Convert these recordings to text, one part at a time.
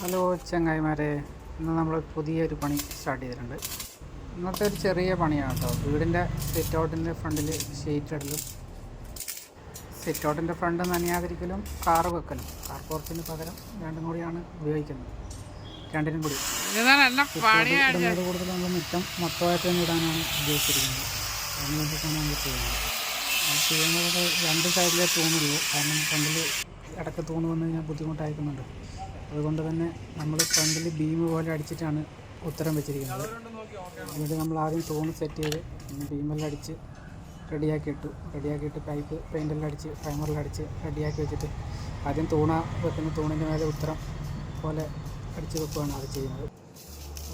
Hello ചങ്ങായിമാരെ ഇന്ന് നമ്മൾ പുതിയൊരു പണി സ്റ്റാർട്ട് ചെയ്തിട്ടുണ്ട്. ഇന്നത്തെ ഒരു ചെറിയ പണിയാണ് കേട്ടോ. വീടിന്റെ സിറ്റ് ഔട്ടിന്റെ ഫ്രണ്ടിൽ ഷീറ്റ് ഇടലും. സിറ്റ് ഔട്ടിന്റെ ഫ്രണ്ട് നനയാതിരിക്കലും കാറ് വെക്കലും. കാർ പോർച്ചിന് പകരം രണ്ടും കൂടിയാണ് ഉപയോഗിക്കുന്നത്. രണ്ടിനും കൂടി. കൂടുതൽ നമ്മൾ മുറ്റം മൊത്തമായിട്ട് തന്നെ ഇടാനാണ് ഉദ്ദേശിച്ചിരിക്കുന്നത്. അതിന് വേണ്ടിയിട്ടാണ് നമ്മൾ ചെയ്യുന്നത്. ചെയ്യുന്നത് രണ്ട് സൈഡിലെ തൂണുള്ളൂ. കാരണം ഫ്രണ്ടിൽ ഇടയ്ക്ക് തൂണ് വന്നു കഴിഞ്ഞാൽ ബുദ്ധിമുട്ടായിരിക്കുന്നുണ്ട്. അതുകൊണ്ട് തന്നെ നമ്മൾ ഫ്രണ്ടിൽ ബീം പോലെ അടിച്ചിട്ടാണ് ഉത്തരം വെച്ചിരിക്കുന്നത്. എന്നിട്ട് നമ്മൾ ആദ്യം തൂണ് സെറ്റ് ചെയ്ത് ബീമെല്ലാം അടിച്ച് റെഡിയാക്കി ഇട്ടു. റെഡിയാക്കിയിട്ട് പൈപ്പ് പെയിന്റെല്ലാം അടിച്ച് പ്രൈമറെല്ലാം അടിച്ച് റെഡിയാക്കി വെച്ചിട്ട് ആദ്യം തൂണ വെക്കുന്ന തൂണിന്റെ മേലെ ഉത്തരം പോലെ അടിച്ച് വെക്കുകയാണ് അത് ചെയ്യുന്നത്.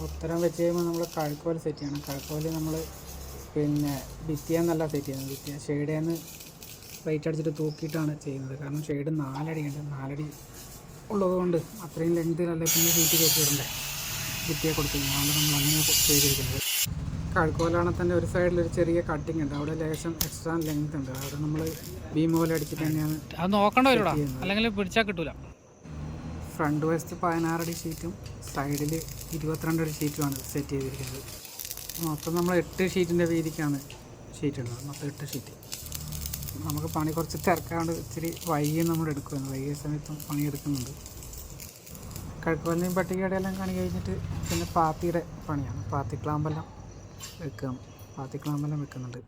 ഉത്തരം വെച്ച് കഴിയുമ്പോൾ നമ്മൾ കഴുക്കോൽ സെറ്റ് ചെയ്യണം. കഴുക്കോൽ നമ്മൾ പിന്നെ ഭിത്തിയെന്നല്ല സെറ്റ് ചെയ്യുന്നത്. ഭിത്തിയ ഷെയ്ഡേന്ന് പ്ലേറ്റ് അടിച്ചിട്ട് തൂക്കിയിട്ടാണ് ചെയ്യുന്നത്. കാരണം ഷെയ്ഡ് നാലടി ഉണ്ട്. നാലടി ഉള്ളതുകൊണ്ട് അത്രയും ലെങ്തിലല്ലേ പിന്നെ ഷീറ്റ് കയറ്റിയിടണ്ടേ ഭിത്തിയെ കൊടുക്കുന്നത് അതുകൊണ്ട് നമ്മൾ അങ്ങനെ ചെയ്തിരിക്കുന്നത്. കഴുക്കോലാണെങ്കിൽ തന്നെ ഒരു സൈഡിൽ ഒരു ചെറിയ കട്ടിങ് ഉണ്ട്. അവിടെ ലേശം എക്സ്ട്രാ ലെങ്ത് ഉണ്ട്. അവിടെ നമ്മൾ ബീം പോലെ അടിച്ചിട്ട് തന്നെയാണ് അത് നോക്കണ്ട അല്ലെങ്കിൽ പിടിച്ചാൽ കിട്ടൂല. ഫ്രണ്ട് വശത്ത് പതിനാറടി ഷീറ്റും സൈഡിൽ ഇരുപത്തിരണ്ടടി ഷീറ്റുമാണ് സെറ്റ് ചെയ്തിരിക്കുന്നത്. മൊത്തം നമ്മൾ എട്ട് ഷീറ്റിന്റെ വീതിക്കാണ് ഷീറ്റ് ഉള്ളത് മൊത്തം എട്ട് ഷീറ്റ് നമുക്ക് പണി കുറച്ച് തിരക്കാണ്ട് ഇച്ചിരി വൈകി നമ്മൾ എടുക്കുന്നത് വൈകിയ സമയത്തും പണി എടുക്കുന്നുണ്ട്. പട്ടികയുടെ പട്ടികയുടെയെല്ലാം കണി കഴിഞ്ഞിട്ട് പിന്നെ പാത്തിയുടെ പണിയാണ്. പാത്തിക്കിളാമ്പെല്ലാം വെക്കാം പാത്തി ക്ലാമ്പെല്ലാം വെക്കുന്നുണ്ട്.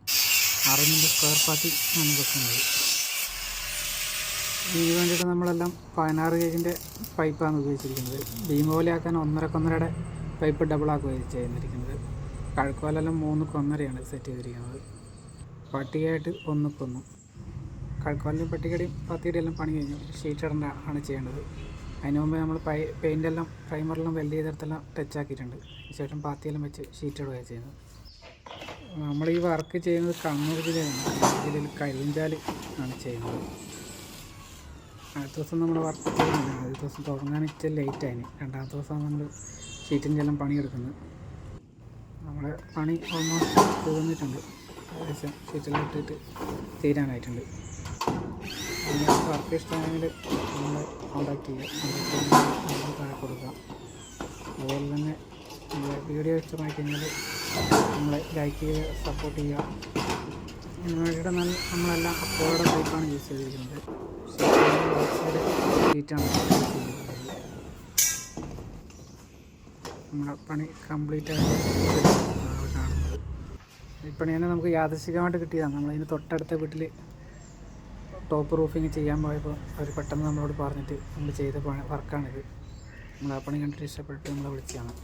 അറുന്നൂറ് സ്ക്വയർ പാത്തി ആണ് വെക്കുന്നത്. ഇതിന് വേണ്ടിയിട്ട് നമ്മളെല്ലാം പതിനാറ് കേജിന്റെ പൈപ്പാണ് ഉപയോഗിച്ചിരിക്കുന്നത്. ബീം പോലെയാക്കാൻ ഒന്നര കൊന്നരയുടെ പൈപ്പ് ഡബിൾ ആക്കുകയാണ് ചെയ്യുന്നിരിക്കുന്നത് കഴുക്കോലെല്ലാം മൂന്ന് കൊന്നരയാണ് സെറ്റ് ചെയ്തിരിക്കുന്നത്. പട്ടികയായിട്ട് ഒന്ന് കൊന്നു. കഴുക്കോലിന്റെയും പെട്ടിക്കടിയും പത്തിയുടെയും എല്ലാം പണി കഴിഞ്ഞു. ഷീറ്റ് ഇടേണ്ട ആണ് ചെയ്യേണ്ടത്. അതിന് മുമ്പ് നമ്മൾ പൈ പെയിന്റെല്ലാം പ്രൈമറെല്ലാം വെൽഡ് ചെയ്തെടുത്തെല്ലാം ടച്ച് ആക്കിയിട്ടുണ്ട് ശേഷം പാത്തിയെല്ലാം വെച്ച് ഷീറ്റ് ഇടുകയാണ് ചെയ്യുന്നത്. നമ്മൾ ഈ വർക്ക് ചെയ്യുന്നത് കണ്ണൂർ ജില്ലയാണ് ജില്ലയിൽ കരിഞ്ചാൽ ആണ് ചെയ്യുന്നത്. അടുത്ത ദിവസം നമ്മൾ വർക്ക് ചെയ്യുന്നില്ല. ആദ്യ ദിവസം തുടങ്ങാൻ ഇച്ചിരി ലേറ്റ് ആയിന് രണ്ടാമത്തെ ദിവസമാണ് നമ്മൾ ഷീറ്റിന്റെ എല്ലാം പണിയെടുക്കുന്നത് നമ്മുടെ പണി ഓൾമോസ്റ്റ് തീർന്നിട്ടുണ്ട്. ഏകദേശം ഷീറ്റിലിട്ടിട്ട് തീരാനായിട്ടുണ്ട്. പിന്നെ വർക്ക് ഇഷ്ടമാണെങ്കിൽ നമ്മൾ കോൺടാക്ട് ചെയ്യുക കോൺടാക്ട് താഴെ കൊടുക്കാം. അതുപോലെ തന്നെ വീഡിയോ ഇഷ്ടമായി കഴിഞ്ഞാൽ നമ്മളെ ലൈക്ക് ചെയ്യുക സപ്പോർട്ട് ചെയ്യുക. വേണ്ടിയിട്ട് നല്ല നമ്മളെല്ലാം അപ്പോഴയുടെ ടൈപ്പാണ് യൂസ് ചെയ്തിരിക്കുന്നത്. ഷീറ്റാണ് നമ്മുടെ പണി കംപ്ലീറ്റ് ആയിട്ട് കാണുന്നത്. ഈ പണി തന്നെ നമുക്ക് യാദൃശികമായിട്ട് കിട്ടിയതാണ്. നമ്മളതിന് തൊട്ടടുത്ത വീട്ടിൽ ടോപ്പ് റൂഫിങ് ചെയ്യാൻ പോയപ്പോൾ അവർ പെട്ടെന്ന് നമ്മളോട് പറഞ്ഞിട്ട് നമ്മൾ ചെയ്ത വർക്കാണിത് നമ്മൾ ആ പണി കണ്ടിട്ട് ഇഷ്ടപ്പെട്ട് നമ്മളെ വിളിച്ചതാണ്.